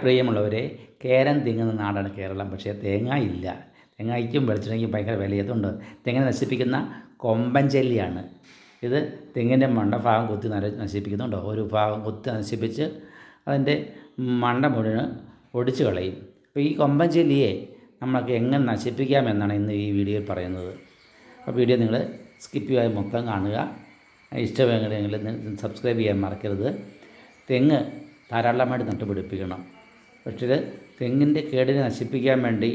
പ്രിയമുള്ളവരെ കേരം തിങ്ങുന്ന നാടാണ് കേരളം. പക്ഷേ തേങ്ങ ഇല്ല. തേങ്ങയ്ക്കും വെളിച്ചെണ്ണയ്ക്കും ഭയങ്കര വിലയതുണ്ട് തെങ്ങിനെ നശിപ്പിക്കുന്ന കൊമ്പഞ്ചെല്ലിയാണ് ഇത് തെങ്ങിന്റെ മണ്ടഭാഗം കുത്തി നര നശിപ്പിക്കുന്നുണ്ടോ. ഒരു ഭാഗം കുത്തി നശിപ്പിച്ച് അതിന്റെ മണ്ട മുഴുവൻ ഒടിച്ചു കളയും. അപ്പോൾ ഈ കൊമ്പഞ്ചെല്ലിയെ നമ്മൾക്ക് എങ്ങനെ നശിപ്പിക്കാമെന്നാണ് ഇന്ന് ഈ വീഡിയോയിൽ പറയുന്നത്. അപ്പോൾ വീഡിയോ നിങ്ങൾ സ്കിപ്പ് ചെയ്യാതെ മൊത്തം കാണുക. ഇഷ്ടമെങ്കിൽ സബ്സ്ക്രൈബ് ചെയ്യാൻ മറക്കരുത്. തെങ്ങ് ധാരാളമായിട്ട് നട്ടുപിടിപ്പിക്കണം. പക്ഷേ തെങ്ങിന്റെ കേടിനെ നശിപ്പിക്കാൻ വേണ്ടി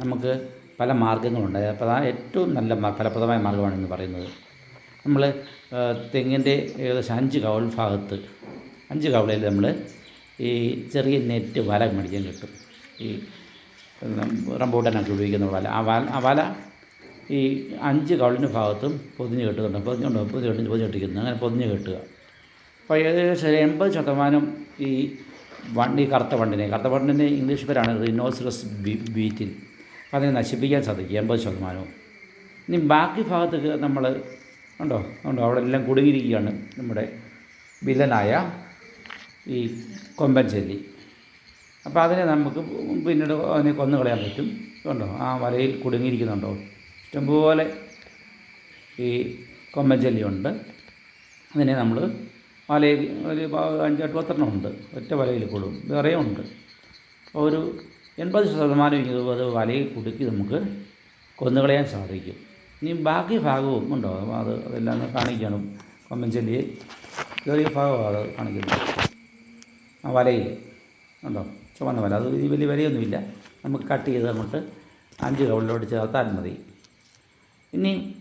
നമുക്ക് പല മാർഗങ്ങളുണ്ട്. അപ്പോൾ ആ ഏറ്റവും നല്ല ഫലപ്രദമായ മാർഗമാണ് ഇന്ന് പറയുന്നത് നമ്മൾ തെങ്ങിന്റെ ഏകദേശം അഞ്ച് കവൾ ഭാഗത്ത് അഞ്ച് കവളയിൽ നമ്മൾ ഈ ചെറിയ നെറ്റ് വല മേടിക്കാൻ കിട്ടും. ഈ റംബൂട്ടനൊക്കെ ഉപയോഗിക്കുന്ന വല. ആ വല ആ വല ഈ അഞ്ച് കവളിന്റെ ഭാഗത്തും പൊതിഞ്ഞ് കെട്ടുന്നുണ്ട്. പൊതിഞ്ഞുണ്ട് പൊതിഞ്ഞ് കെട്ടി പൊതിഞ്ഞ് കെട്ടിക്കുന്നു. അങ്ങനെ പൊതിഞ്ഞ് കെട്ടുക. അപ്പോൾ ഏകദേശം എൺപത് ശതമാനം ഈ വണ്ടി കറുത്ത വണ്ടിനെ. കറുത്ത വണ്ടിന്റെ ഇംഗ്ലീഷ് പേരാണ് റിനോസിറസ് ബീറ്റിൽ. അതിനെ നശിപ്പിക്കാൻ സാധിക്കും എൺപത് ശതമാനവും. ഇനി ബാക്കി ഭാഗത്ത് നമ്മൾ ഉണ്ടോ? ഉണ്ടോ? അവിടെ എല്ലാം കുടുങ്ങിയിരിക്കുകയാണ് നമ്മുടെ വില്ലനായ ഈ കൊമ്പൻ ചെല്ലി അപ്പോൾ അതിനെ നമുക്ക് പിന്നീട് അതിനെ കൊന്നു കളയാൻ പറ്റും. ഉണ്ടോ? ആ വലയിൽ കുടുങ്ങിയിരിക്കുന്നുണ്ടോ? ഇഷ്ടംപോലെ ഈ കൊമ്പൻ ചെല്ലിയുണ്ട് അതിനെ നമ്മൾ വലയിൽ ഒരു അഞ്ചെട്ട് പത്തെണ്ണം ഉണ്ട്. ഒറ്റ വലയിൽ കൂടും. വേറെയും ഉണ്ട്. ഒരു എൺപത് ശതമാനം ഇരുപത് വലയിൽ കുടുക്കി നമുക്ക് കൊന്നുകളയാൻ സാധിക്കും. ഇനി ബാക്കി ഭാഗവും ഉണ്ടോ? അത് അതെല്ലാം കാണിക്കണം. കൊമ്പൻചെല്ലി ചെറിയ ഭാഗമാണ് അത് കാണിക്കുന്നത് ആ വലയിൽ ഉണ്ടോ? ചുവന്ന വല. അത് വലിയ വലയൊന്നുമില്ല. നമുക്ക് കട്ട് ചെയ്ത് അങ്ങോട്ട് അഞ്ച് കവളിലോട്ട് ചേർത്താൽ മതി. ഇനി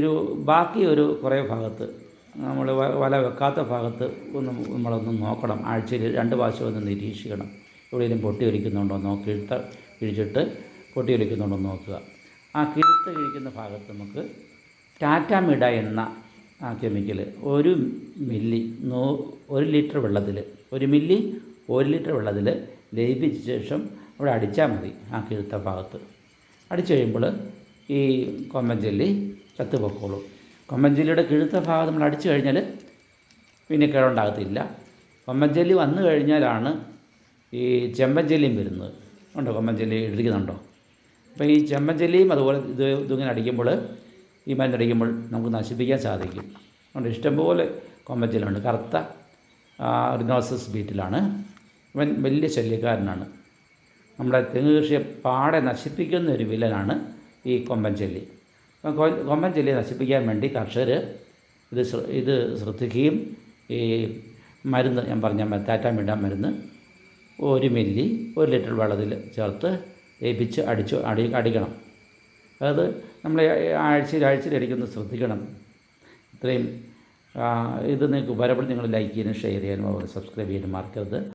ഒരു ബാക്കി ഒരു കുറേ ഭാഗത്ത് നമ്മൾ വല വെക്കാത്ത ഭാഗത്ത് ഒന്ന് നമ്മളൊന്ന് നോക്കണം. ആഴ്ചയിൽ രണ്ട് പ്രാവശ്യം ഒന്ന് നിരീക്ഷിക്കണം. എവിടെയെങ്കിലും പൊട്ടി ഒലിക്കുന്നുണ്ടോ നോക്കി ഇഴുത്ത കിഴിച്ചിട്ട് പൊട്ടി ഒലിക്കുന്നുണ്ടോ നോക്കുക. ആ കിഴുത്ത് കിഴിക്കുന്ന ഭാഗത്ത് നമുക്ക് ടാറ്റാമിഡ എന്ന ആ കെമിക്കൽ ഒരു മില്ലി നൂ ഒരു ലിറ്റർ വെള്ളത്തിൽ ഒരു മില്ലി ഒരു ലിറ്റർ വെള്ളത്തിൽ ലയിപ്പിച്ച ശേഷം അവിടെ അടിച്ചാൽ മതി ആ കിഴുത്ത ഭാഗത്ത്. അടിച്ചു കഴിയുമ്പോൾ ഈ കൊമ്പൻ ചെല്ലി ചത്ത് ചെല്ലിയുടെ കിഴുത്ത ഭാഗം നമ്മൾ അടിച്ചു കഴിഞ്ഞാൽ പിന്നെ കേടുണ്ടാകത്തില്ല കൊമ്പൻ ചെല്ലി വന്നു കഴിഞ്ഞാലാണ് ഈ ചെമ്പൻ ചെല്ലിയും വരുന്നത്. ഉണ്ടോ? കൊമ്പൻ ചെല്ലി ഇടിക്കുന്നുണ്ടോ അപ്പോൾ ഈ ചെമ്പൻ ചെല്ലിയും അതുപോലെ ഇത് ഇതിങ്ങനെ അടിക്കുമ്പോൾ ഈ മരുന്നടിക്കുമ്പോൾ നമുക്ക് നശിപ്പിക്കാൻ സാധിക്കും. അതുകൊണ്ട് ഇഷ്ടംപോലെ കൊമ്പൻ ചെല്ലുണ്ട് കറുത്ത റിനോസസ് ബീറ്റിലാണ്. ഇവൻ വലിയ ശല്യക്കാരനാണ്. നമ്മുടെ തെങ്ങ് കൃഷിയെ പാടെ നശിപ്പിക്കുന്ന ഒരു വില്ലനാണ് ഈ കൊമ്പൻ കൊമ്പൻ ജില്ലയെ നശിപ്പിക്കാൻ വേണ്ടി കർഷകർ ഇത് ഇത് ശ്രദ്ധിക്കുകയും ഈ മരുന്ന് ഞാൻ പറഞ്ഞ താറ്റാമിഡ മരുന്ന് ഒരു മില്ലി ഒരു ലിറ്റർ വെള്ളത്തിൽ ചേർത്ത് ലയിപ്പിച്ച് അടിച്ചു അടി അടിക്കണം. അത് നമ്മൾ ആഴ്ചയിൽ ആഴ്ചയിൽ അടിക്കുന്നത് ശ്രദ്ധിക്കണം. ഇത്രയും ഇത് നിങ്ങൾക്ക് ഉപകാരപ്പെടും. നിങ്ങൾ ലൈക്ക് ചെയ്യാനും ഷെയർ ചെയ്യാനും അതുപോലെ സബ്സ്ക്രൈബ് ചെയ്യാനും മറക്കരുത്.